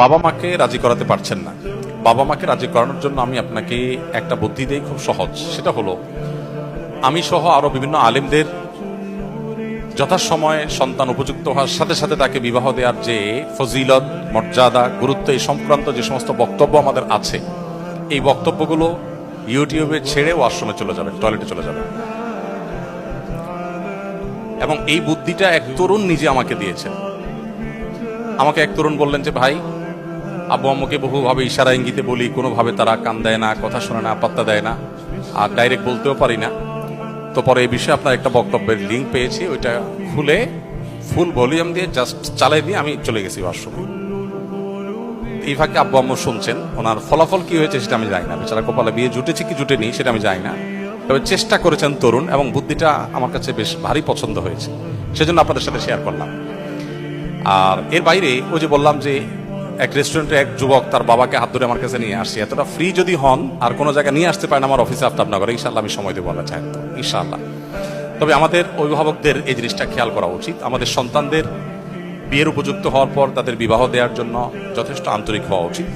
বাবা মাকে রাজি করাতে পারছেন না। বাবা মাকে রাজি করানোর জন্য আমি আপনাকে একটা বুদ্ধি দেই খুব সহজ। সেটা হলো, আমি সহ আরও বিভিন্ন আলেমদের যথাসময়ে সন্তান উপযুক্ত হওয়ার সাথে সাথে তাকে বিবাহ দেওয়ার যে ফজিলত, মর্যাদা, গুরুত্ব এই সংক্রান্ত যে সমস্ত বক্তব্য আমাদের আছে, এই বক্তব্যগুলো ইউটিউবে ছেড়ে ওয়াশরুমে চলে যাবেন, টয়লেটে চলে যাবেন। এবং এই বুদ্ধিটা এক তরুণ নিজে আমাকে দিয়েছেন। আমাকে এক তরুণ বললেন যে, ভাই আব্বু আম্মুকে বহুভাবে ইশারা ইঙ্গিতে বলি, কোনোভাবে তারা কান দেয় না, কথা শোনে না, পাত্তা দেয় না, আর ডাইরেক্ট বলতেও পারি না। তো পরে এই বিষয়ে আপনার একটা বক্তব্যের লিঙ্ক পেয়েছি, ওইটা খুলে ফুল ভলিউম দিয়ে জাস্ট চালাই দিয়ে আমি চলে গেছি ওয়াশরুমে এই ফাঁকে আব্বু আম্মু শুনছেন, ওনার ফলাফল কি হয়েছে সেটা আমি জানি না। বেচারা কপালে বিয়ে জুটেছে কি জুটে জুটেনি সেটা আমি জানি না। তবে চেষ্টা করেছেন তরুণ এবং বুদ্ধিটা আমার কাছে বেশ ভারী পছন্দ হয়েছে। সেজন্য আপনাদের সাথে শেয়ার করলাম। আর এর বাইরে ওই যে বললাম যে এক রেস্টুরেন্টে এক যুবক তার বাবাকে হাত ধরে আমার কাছে নিয়ে আসছে এতটা ফ্রি যদি হন, আর কোনো জায়গায় নিয়ে আসতে পারেন আমার অফিসে আফতাবনগরে ইনশাল্লাহ আমি সময় দেবো আমরা চাই ইনশাল্লাহ তবে আমাদের অভিভাবকদের এই জিনিসটা খেয়াল করা উচিত। আমাদের সন্তানদের বিয়ের উপযুক্ত হওয়ার পর তাদের বিবাহ দেওয়ার জন্য যথেষ্ট আন্তরিক হওয়া উচিত।